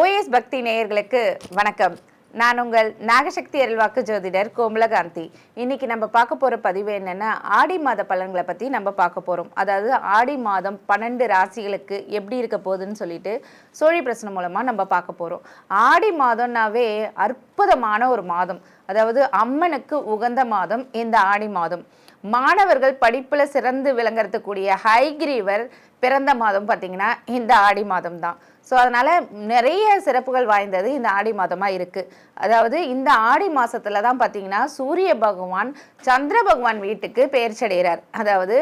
OS பக்தி நேயர்களுக்கு வணக்கம். நான் உங்கள் நாகசக்தி அருள்வாக்கு ஜோதிடர் கோமலகாந்தி. இன்னைக்கு நம்ம பார்க்க போகிற பதிவு என்னென்னா ஆடி மாத பலன்களை பற்றி நம்ம பார்க்க போகிறோம் அதாவது ஆடி மாதம் பன்னெண்டு ராசிகளுக்கு எப்படி இருக்க போகுதுன்னு சொல்லிட்டு சோழி பிரச்சனை மூலமாக நம்ம பார்க்க போகிறோம் ஆடி மாதம்னாவே அற்புதமான ஒரு மாதம். அதாவது அம்மனுக்கு உகந்த மாதம் இந்த ஆடி மாதம். மாணவர்கள் படிப்பில் சிறந்து விளங்கறதுக்கூடிய ஹைகிரீவர் பிறந்த மாதம் பார்த்தீங்கன்னா இந்த ஆடி மாதம் தான் ஸோ அதனால் நிறைய சிறப்புகள் வாய்ந்தது இந்த ஆடி மாதமாக இருக்குது அதாவது இந்த ஆடி மாதத்தில் தான் பார்த்தீங்கன்னா சூரிய பகவான் சந்திர பகவான் வீட்டுக்கு பெயர்ச்சடைகிறார். அதாவது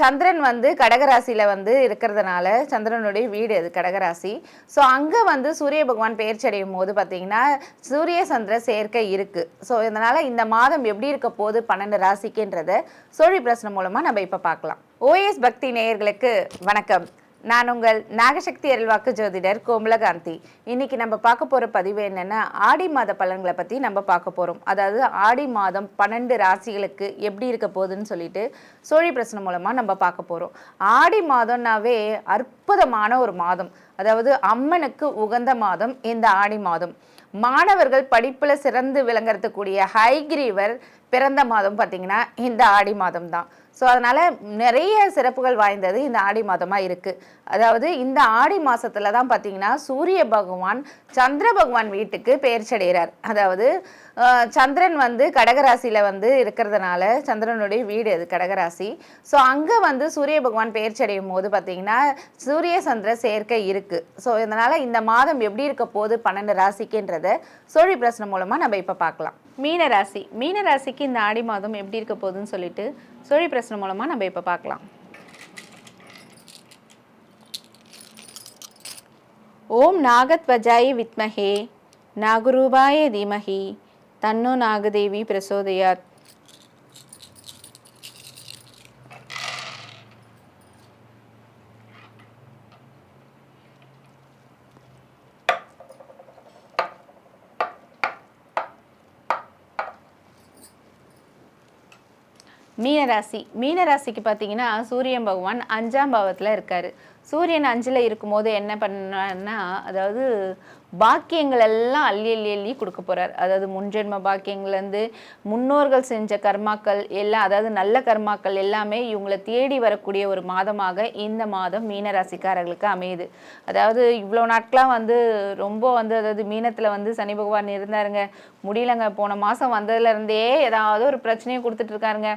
சந்திரன் வந்து கடகராசியில் வந்து இருக்கிறதுனால சந்திரனுடைய வீடு அது கடகராசி. ஸோ அங்கே வந்து சூரிய பகவான் பெயர்ச்சடையும் போது பார்த்தீங்கன்னா சூரிய சந்திர சேர்க்கை இருக்குது ஸோ இதனால் இந்த மாதம் எப்படி இருக்க போகுது பன்னெண்டு ராசிக்குன்றத சோழி பிரச்சனை மூலமாக நம்ம இப்போ பார்க்கலாம் ஓஎஸ் பக்தி நேயர்களுக்கு வணக்கம். நான் உங்கள் நாகசக்தி அருள்வாக்கு ஜோதிடர் கோமலகாந்தி இன்னைக்கு நம்ம பார்க்க போற பதிவு என்னன்னா ஆடி மாத பலன்களை பத்தி நம்ம பார்க்க போறோம். அதாவது ஆடி மாதம் பன்னெண்டு ராசிகளுக்கு எப்படி இருக்க போகுதுன்னு சொல்லிட்டு சோழி பிரச்சனை மூலமா நம்ம பார்க்க போறோம். ஆடி மாதம்னாவே அற்புதமான ஒரு மாதம். அதாவது அம்மனுக்கு உகந்த மாதம் இந்த ஆடி மாதம். மாணவர்கள் படிப்புல சிறந்து விளங்கறதுக்கூடிய ஹைகிரீவர் பிறந்த மாதம் பார்த்தீங்கன்னா இந்த ஆடி மாதம் தான் ஸோ அதனால் நிறைய சிறப்புகள் வாய்ந்தது இந்த ஆடி மாதமாக இருக்குது அதாவது இந்த ஆடி மாதத்தில் தான் பார்த்தீங்கன்னா சூரிய பகவான் சந்திர பகவான் வீட்டுக்கு பெயர்ச்சடைகிறார் அதாவது சந்திரன் வந்து கடகராசியில் வந்து இருக்கிறதுனால சந்திரனுடைய வீடு அது கடகராசி. ஸோ அங்கே வந்து சூரிய பகவான் பெயர்ச்சடையும் போது பார்த்தீங்கன்னா சூரிய சந்திர சேர்க்கை இருக்குது ஸோ இதனால் இந்த மாதம் எப்படி இருக்க போகுது பன்னெண்டு ராசிக்குன்றத சோழி பிரச்சனை மூலமாக நம்ம இப்போ பார்க்கலாம் மீன ராசி மீன ராசிக்கு இந்த ஆடி மாதம் எப்படி இருக்க போகுதுன்னு சொல்லிட்டு சொழி பிரச்சனை மூலமா நம்ம இப்ப பார்க்கலாம். ஓம் நாகத்வஜாய வித்மஹே நாகரூபாய தீமஹி தன்னோ நாகதேவி பிரசோதயாத். மீனராசி. மீனராசிக்கு பார்த்தீங்கன்னா சூரியன் பகவான் அஞ்சாம் பாவத்தில் இருக்கார். சூரியன் அஞ்சில் இருக்கும்போது என்ன பண்ணனா அதாவது பாக்கியங்கள் எல்லாம் அள்ளி அள்ளி அள்ளி கொடுக்க போகிறார் அதாவது முன்ஜென்ம பாக்கியங்கள்லேருந்து முன்னோர்கள் செஞ்ச கர்மாக்கள் எல்லாம் அதாவது நல்ல கர்மாக்கள் எல்லாமே இவங்களை தேடி வரக்கூடிய ஒரு மாதமாக இந்த மாதம் மீனராசிக்காரர்களுக்கு அமையுது. அதாவது இவ்வளோ நாட்களாக வந்து ரொம்ப வந்து அதாவது மீனத்தில் வந்து சனி பகவான் இருந்தாருங்க. முடியலங்க. போன மாதம் வந்ததுலேருந்தே ஏதாவது ஒரு பிரச்சனையை கொடுத்துட்ருக்காருங்க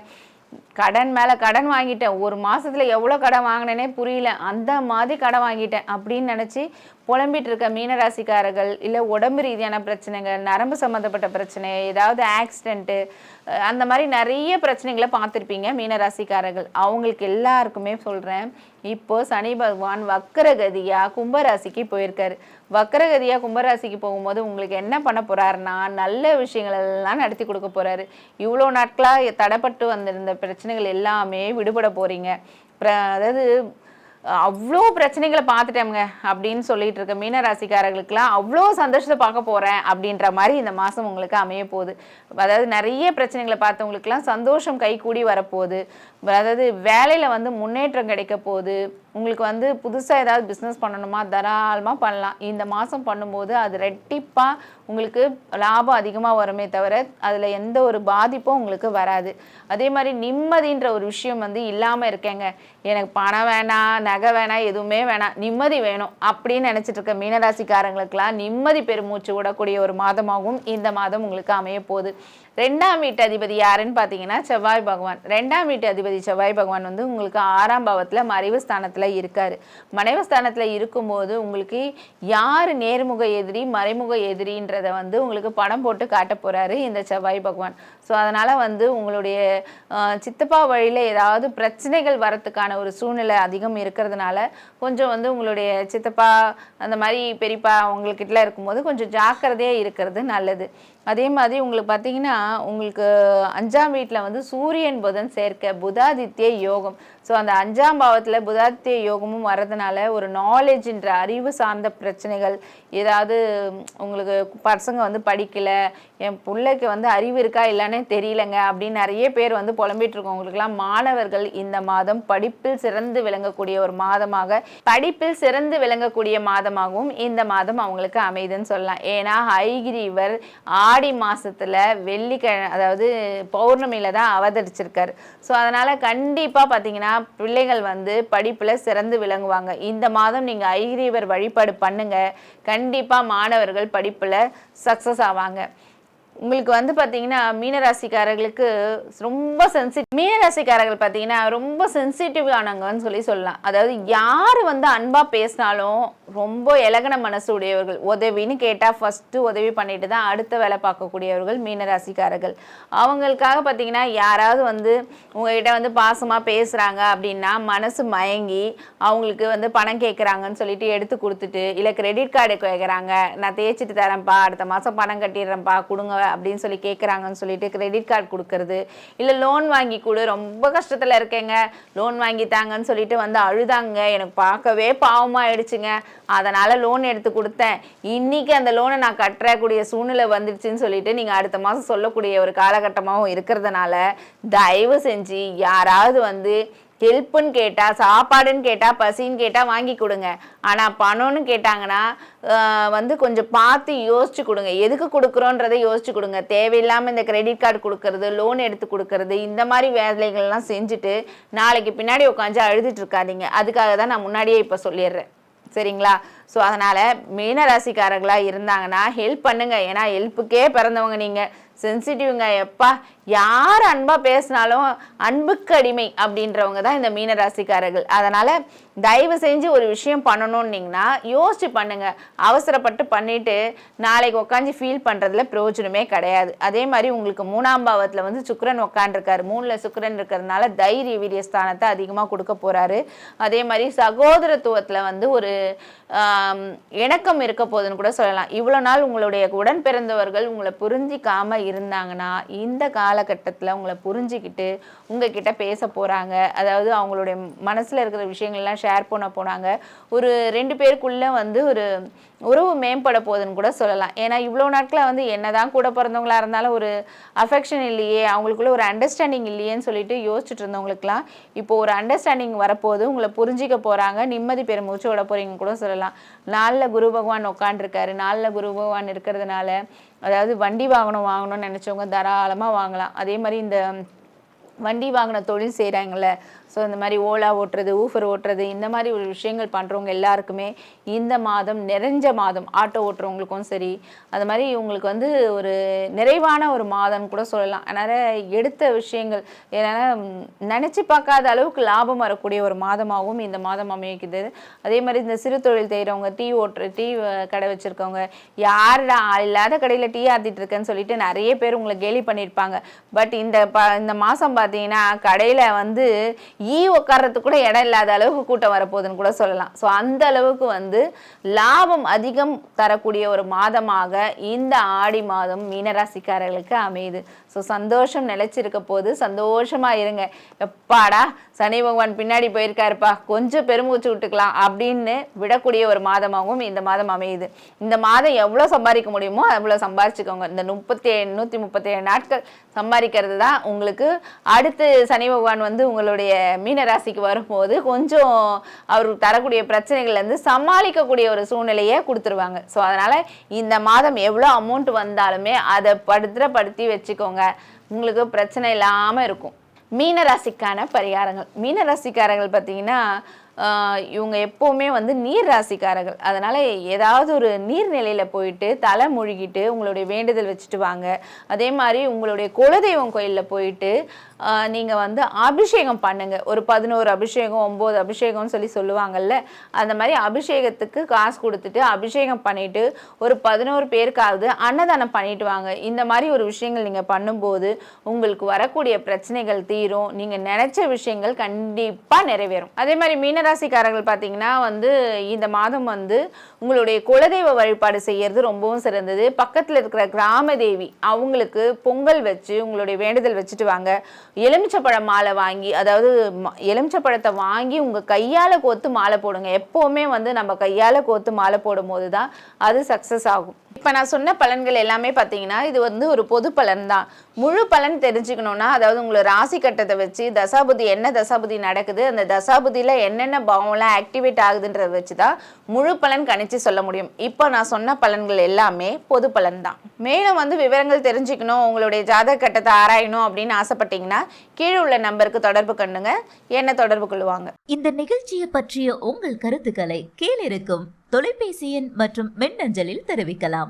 கடன் மேலே கடன் வாங்கிட்டேன். ஒரு மாதத்தில் எவ்வளோ கடன் வாங்கினேனே புரியல. அந்த மாதிரி கடன் வாங்கிட்டேன் அப்படின்னு நினச்சி புலம்பிட்டு இருக்க மீனராசிக்காரர்கள் இல்லை உடம்பு ரீதியான பிரச்சனைகள் நரம்பு சம்மந்தப்பட்ட பிரச்சனை ஏதாவது ஆக்சிடென்ட்டு அந்த மாதிரி நிறைய பிரச்சனைகளை பார்த்துருப்பீங்க மீனராசிக்காரர்கள். அவங்களுக்கு எல்லாருக்குமே சொல்கிறேன் இப்போ சனி பகவான் வக்கரகதியா கும்பராசிக்கு போயிருக்காரு. வக்கரகதியா கும்பராசிக்கு போகும்போது உங்களுக்கு என்ன பண்ண போறாருன்னா நல்ல விஷயங்கள் எல்லாம் நடத்தி கொடுக்க போறாரு. இவ்வளோ நாட்களாக தடைப்பட்டு வந்திருந்த பிரச்சனைகள் எல்லாமே விடுபட போறீங்க. அதாவது அவ்வளோ பிரச்சனைகளை பார்த்துட்டேங்க அப்படின்னு சொல்லிட்டு இருக்க மீனராசிக்காரர்களுக்கெல்லாம் அவ்வளோ சந்தோஷத்தை பார்க்க போகிறேன் அப்படின்ற மாதிரி இந்த மாதம் உங்களுக்கு அமைய போகுது. அதாவது நிறைய பிரச்சனைகளை பார்த்தவங்களுக்குலாம் சந்தோஷம் கைகூடி வரப்போகுது. அதாவது வேலையில் வந்து முன்னேற்றம் கிடைக்க போகுது. உங்களுக்கு வந்து புதுசாக ஏதாவது பிஸ்னஸ் பண்ணணுமா? தாராளமாக பண்ணலாம். இந்த மாதம் பண்ணும்போது அது ரெட்டிப்பாக உங்களுக்கு லாபம் அதிகமாக வருமே தவிர அதில் எந்த ஒரு பாதிப்பும் உங்களுக்கு வராது. அதே மாதிரி நிம்மதின்ற ஒரு விஷயம் வந்து இல்லாமல் இருக்கேங்க. எனக்கு பணம் வேணாம் நகை வேணாம் எதுவுமே வேணாம். நிம்மதி வேணும் அப்படின்னு நினச்சிட்டு இருக்க மீனராசிக்காரங்களுக்கெல்லாம் நிம்மதி பெருமூச்சு விடக்கூடிய ஒரு மாதமாகவும் இந்த மாதம் உங்களுக்கு அமைய போகுது. ரெண்டாம் வீட்டு அதிபதி யாருன்னு பார்த்தீங்கன்னா செவ்வாய் பகவான். ரெண்டாம் வீட்டு அதிபதி செவ்வாய் பகவான் வந்து உங்களுக்கு ஆறாம் பாவத்தில் மறைவு ஸ்தானத்தில் இருக்கார். மறைவு ஸ்தானத்தில் இருக்கும்போது உங்களுக்கு யார் நேர்முக எதிரி மறைமுக எதிரின்றதை வந்து உங்களுக்கு படம் போட்டு காட்ட போகிறாரு இந்த செவ்வாய் பகவான். ஸோ அதனால் வந்து உங்களுடைய சித்தப்பா வழியில் ஏதாவது பிரச்சனைகள் வரத்துக்கான ஒரு சூழ்நிலை அதிகம் இருக்கிறதுனால கொஞ்சம் வந்து உங்களுடைய சித்தப்பா அந்த மாதிரி பெரியப்பா அவங்கக்கிட்ட இருக்கும்போது கொஞ்சம் ஜாக்கிரதையாக இருக்கிறது நல்லது. அதே மாதிரி உங்களுக்கு பார்த்தீங்கன்னா உங்களுக்கு அஞ்சாம் வீட்டில் வந்து சூரியன் புதன் சேர்க்க புதாதித்ய யோகம். ஸோ அந்த அஞ்சாம் பாவத்தில் புதாத்திய யோகமும் வர்றதுனால ஒரு நாலேஜ்ன்ற அறிவு சார்ந்த பிரச்சனைகள் ஏதாவது உங்களுக்கு பசங்க வந்து படிக்கலை என் பிள்ளைக்கு வந்து அறிவு இருக்கா இல்லைன்னே தெரியலங்க அப்படின்னு நிறைய பேர் வந்து புலம்பிட்டு இருக்கவங்களுக்குலாம் மாணவர்கள் இந்த மாதம் படிப்பில் சிறந்து விளங்கக்கூடிய ஒரு மாதமாக படிப்பில் சிறந்து விளங்கக்கூடிய மாதமாகவும் இந்த மாதம் அவங்களுக்கு அமைதுன்னு சொல்லலாம். ஏன்னா ஹைகிரீவர் ஆடி மாதத்தில் வெள்ளிக்கிழமை அதாவது பௌர்ணமியில் தான் அவதரிச்சிருக்கார். ஸோ அதனால் கண்டிப்பாக பார்த்தீங்கன்னா பிள்ளைகள் வந்து படிப்புல சிறந்து விளங்குவாங்க. இந்த மாதம் நீங்க ஐகிரீவர் வழிபாடு பண்ணுங்க. கண்டிப்பா மாணவர்கள் படிப்புல சக்சஸ் ஆவாங்க. உங்களுக்கு வந்து பார்த்தீங்கன்னா மீனராசிக்காரர்களுக்கு ரொம்ப சென்சிட்டிவ் மீனராசிக்காரர்கள் பார்த்தீங்கன்னா ரொம்ப சென்சிட்டிவ் ஆனவங்கன்னு சொல்லி சொல்லலாம். அதாவது யார் வந்து அன்பாக பேசினாலும் ரொம்ப இலகன மனசு உடையவர்கள் உதவின்னு கேட்டால் ஃபஸ்ட்டு உதவி பண்ணிட்டு தான் அடுத்த வேலை பார்க்கக்கூடியவர்கள் மீனராசிக்காரர்கள். அவங்களுக்காக பார்த்தீங்கன்னா யாராவது வந்து உங்ககிட்ட வந்து பாசமாக பேசுகிறாங்க அப்படின்னா மனசு மயங்கி அவங்களுக்கு வந்து பணம் கேட்குறாங்கன்னு சொல்லிட்டு எடுத்து கொடுத்துட்டு இல்லை கிரெடிட் கார்டு கேட்குறாங்க நான் தேய்ச்சிட்டு தரேன்ப்பா அடுத்த மாதம் பணம் கட்டிடுறேன்ப்பா கொடுங்க அப்படின்னு சொல்லி கேட்குறாங்கன்னு சொல்லிட்டு கிரெடிட் கார்டு கொடுக்கறது இல்லை லோன் வாங்கி கொடு ரொம்ப கஷ்டத்தில் இருக்கேங்க. லோன் வாங்கி தாங்கன்னு சொல்லிட்டு வந்து அழுதாங்க. எனக்கு பார்க்கவே பாவமாயிடுச்சுங்க அதனால் லோன் எடுத்து கொடுத்தேன். இன்னைக்கு அந்த லோனை நான் கட்டக்கூடிய சூழ்நிலை வந்துடுச்சுன்னு சொல்லிட்டு நீங்கள் அடுத்த மாதம் சொல்லக்கூடிய ஒரு காலகட்டமாகவும் இருக்கிறதுனால தயவு செஞ்சு யாராவது வந்து ஹெல்ப்புன்னு கேட்டால் சாப்பாடுன்னு கேட்டால் பசின்னு கேட்டால் வாங்கி கொடுங்க. ஆனால் பணம்னு கேட்டாங்கன்னா வந்து கொஞ்சம் பார்த்து யோசிச்சு கொடுங்க. எதுக்கு கொடுக்குறோன்றதை யோசிச்சு கொடுங்க. தேவையில்லாமல் இந்த கிரெடிட் கார்டு கொடுக்கறது லோன் எடுத்து கொடுக்கறது இந்த மாதிரி வேலைகள்லாம் செஞ்சுட்டு நாளைக்கு பின்னாடி உட்காந்து அழுதுட்டு இருக்காதீங்க. அதுக்காக தான் நான் முன்னாடியே இப்போ சொல்லிடுறேன். சரிங்களா? ஸோ அதனால் மீனராசிக்காரர்களாக இருந்தாங்கன்னா ஹெல்ப் பண்ணுங்க. ஏன்னா ஹெல்ப்புக்கே பிறந்தவங்க நீங்கள் சென்சிட்டிவ்ங்க எப்பா யார் அன்பாக பேசினாலும் அன்புக்கு அடிமை அப்படின்றவங்க தான் இந்த மீனராசிக்காரர்கள் அதனால் தயவு செஞ்சு ஒரு விஷயம் பண்ணணும்னிங்கன்னா யோசிச்சு பண்ணுங்கள் அவசரப்பட்டு பண்ணிவிட்டு நாளைக்கு உட்காந்து ஃபீல் பண்ணுறதுல பிரயோஜனமே கிடையாது. அதே மாதிரி உங்களுக்கு மூணாம் பாவத்தில் வந்து சுக்கரன் உட்காண்டிருக்காரு மூணில் சுக்கரன் இருக்கிறதுனால தைரிய வீரிய ஸ்தானத்தை அதிகமாக கொடுக்க போகிறாரு அதே மாதிரி சகோதரத்துவத்தில் வந்து ஒரு இணக்கம் இருக்க போதுன்னு கூட சொல்லலாம். இவ்வளோ நாள் உங்களுடைய உடன் பிறந்தவர்கள் உங்களை புரிஞ்சிக்காம இருந்தாங்கன்னா இந்த காலகட்டத்தில் உங்களை புரிஞ்சிக்கிட்டு உங்ககிட்ட பேச போகிறாங்க அதாவது அவங்களுடைய மனசில் இருக்கிற விஷயங்கள்லாம் ஷேர் பண்ண போனாங்க ஒரு ரெண்டு பேருக்குள்ளே வந்து ஒரு உறவு மேம்பட போகுதுன்னு கூட சொல்லலாம். ஏன்னா இவ்வளோ நாட்களில் வந்து என்னதான் கூட பிறந்தவங்களாக இருந்தாலும் ஒரு அஃபெக்ஷன் இல்லையே அவங்களுக்குள்ள ஒரு அண்டர்ஸ்டாண்டிங் இல்லையேன்னு சொல்லிட்டு யோசிச்சுட்டு இருந்தவங்களுக்குலாம் இப்போ ஒரு அண்டர்ஸ்டாண்டிங் வரப்போகுது உங்களை புரிஞ்சிக்க போகிறாங்க நிம்மதி பெருமூச்சு விட போகிறீங்க கூட சொல்லலாம். நாளில் குரு பகவான் உட்காண்டிருக்காரு நாளில் குரு பகவான் இருக்கிறதுனால அதாவது வண்டி வாங்கணும் வாங்கணும்னு நினச்சவங்க தாராளமாக வாங்கலாம். அதே மாதிரி இந்த வண்டி வாங்கின தொழில் செய்கிறாங்கள ஸோ இந்த மாதிரி ஓலா ஓட்டுறது ஊஃபர் ஓட்டுறது இந்த மாதிரி ஒரு விஷயங்கள் பண்ணுறவங்க எல்லாருக்குமே இந்த மாதம் நிறைஞ்ச மாதம் ஆட்டோ ஓட்டுறவங்களுக்கும் சரி அது மாதிரி இவங்களுக்கு வந்து ஒரு நிறைவான ஒரு மாதம்னு கூட சொல்லலாம். அதனால் எடுத்த விஷயங்கள் ஏன்னா நினச்சி பார்க்காத அளவுக்கு லாபம் வரக்கூடிய ஒரு மாதமாகவும் இந்த மாதம் அமைக்குது அதே மாதிரி இந்த சிறு தொழில் செய்கிறவங்க டீ ஓட்டுற டீ கடை வச்சுருக்கவங்க யாருடா ஆள் இல்லாத கடையில் டீ ஆத்திட்டு இருக்கேன்னு சொல்லிட்டு நிறைய பேர் உங்களை கேலி பண்ணியிருப்பாங்க பட் இந்த ப இந்த மாதம் பார்த்தீங்கன்னா கடையில் வந்து ஈ உட்கார்றதுக்கு கூட இடம் இல்லாத அளவுக்கு கூட்டம் வரப்போகுதுன்னு கூட சொல்லலாம். ஸோ அந்த அளவுக்கு வந்து லாபம் அதிகம் தரக்கூடிய ஒரு மாதமாக இந்த ஆடி மாதம் மீனராசிக்காரர்களுக்கு அமையுது. ஸோ சந்தோஷம் நிலைச்சிருக்க போது சந்தோஷமாக இருங்க. எப்பாடா சனி பகவான் பின்னாடி போயிருக்காருப்பா. கொஞ்சம் பெருமூச்சு விட்டுக்கலாம் அப்படின்னு விடக்கூடிய ஒரு மாதமாகவும் இந்த மாதம் அமையுது. இந்த மாதம் எவ்வளோ சம்பாதிக்க முடியுமோ அவ்வளோ சம்பாரிச்சுக்கோங்க இந்த முப்பத்தி ஏழு நூற்றி முப்பத்தேழு நாட்கள் சம்பாதிக்கிறது தான் உங்களுக்கு. அடுத்து சனி பகவான் வந்து உங்களுடைய மீன ராசிக்கு வரும்போது கொஞ்சம் அவர் தரக்கூடிய பிரச்சனைகள்லேருந்து சமாளிக்கக்கூடிய ஒரு சூழ்நிலையை கொடுத்துருவாங்க. ஸோ அதனால் இந்த மாதம் எவ்வளோ அமௌண்ட் வந்தாலுமே அதை படுத்துறப்படுத்தி வச்சுக்கோங்க. உங்களுக்கு பிரச்சனை இல்லாமல் இருக்கும். மீன ராசிக்கான பரிகாரங்கள். மீன ராசிக்காரங்கள் பார்த்தீங்கன்னா இவங்க எப்போவுமே வந்து நீர் ராசிக்காரர்கள். அதனால் ஏதாவது ஒரு நீர்நிலையில் போயிட்டு தலை முழுகிட்டு உங்களுடைய வேண்டுதல் வச்சுட்டு வாங்க. அதே மாதிரி உங்களுடைய குலதெய்வம் கோயிலில் போயிட்டு நீங்கள் வந்து அபிஷேகம் பண்ணுங்கள் ஒரு பதினோரு அபிஷேகம் ஒம்பது அபிஷேகம்னு சொல்லி சொல்லுவாங்கல்ல அந்த மாதிரி அபிஷேகத்துக்கு காசு கொடுத்துட்டு அபிஷேகம் பண்ணிட்டு ஒரு பதினோரு பேருக்காவது அன்னதானம் பண்ணிட்டு வாங்க. இந்த மாதிரி ஒரு விஷயங்கள் நீங்கள் பண்ணும்போது உங்களுக்கு வரக்கூடிய பிரச்சனைகள் தீரும். நீங்கள் நினைச்ச விஷயங்கள் கண்டிப்பாக நிறைவேறும். அதே மாதிரி மீனராசிக்காரர்கள் பார்த்தீங்கன்னா வந்து இந்த மாதம் வந்து உங்களுடைய குலதெய்வ வழிபாடு செய்யறது ரொம்பவும் சிறந்தது. பக்கத்தில் இருக்கிற கிராம தேவி அவங்களுக்கு பொங்கல் வச்சு உங்களுடைய வேண்டுதல் வச்சுட்டு வாங்க. எலுமிச்சப்பழ மாலை வாங்கி அதாவது எலுமிச்சப்பழத்தை வாங்கி உங்கள் கையால் கோத்து மாலை போடுங்க. எப்போவுமே வந்து நம்ம கையால் கோத்து மாலை போடும்போது தான் அது சக்ஸஸ் ஆகும். இப்போ நான் சொன்ன பலன்கள் எல்லாமே பார்த்தீங்கன்னா இது வந்து ஒரு பொது பலன் தான் முழு பலன் தெரிஞ்சுக்கணுன்னா அதாவது உங்களை ராசி கட்டத்தை வச்சு தசாபுதி என்ன தசாபுதி நடக்குது அந்த தசாபுதியில் என்னென்ன பாவம்லாம் ஆக்டிவேட் ஆகுதுன்றத வச்சு தான் முழு பலன் கணிச்சு சொல்ல முடியும். இப்போ நான் சொன்ன பலன்கள் எல்லாமே பொது பலன் தான் மேலும் வந்து விவரங்கள் தெரிஞ்சுக்கணும் உங்களுடைய ஜாதக கட்டத்தை ஆராயணும் அப்படின்னு ஆசைப்பட்டீங்கன்னா கீழே உள்ள நம்பருக்கு தொடர்பு கண்ணுங்க என்ன தொடர்பு கொள்ளுவாங்க இந்த நிகழ்ச்சியை பற்றிய உங்கள் கருத்துக்களை கீழிருக்கும் தொலைபேசி எண் மற்றும் மின்னஞ்சலில் தெரிவிக்கலாம்.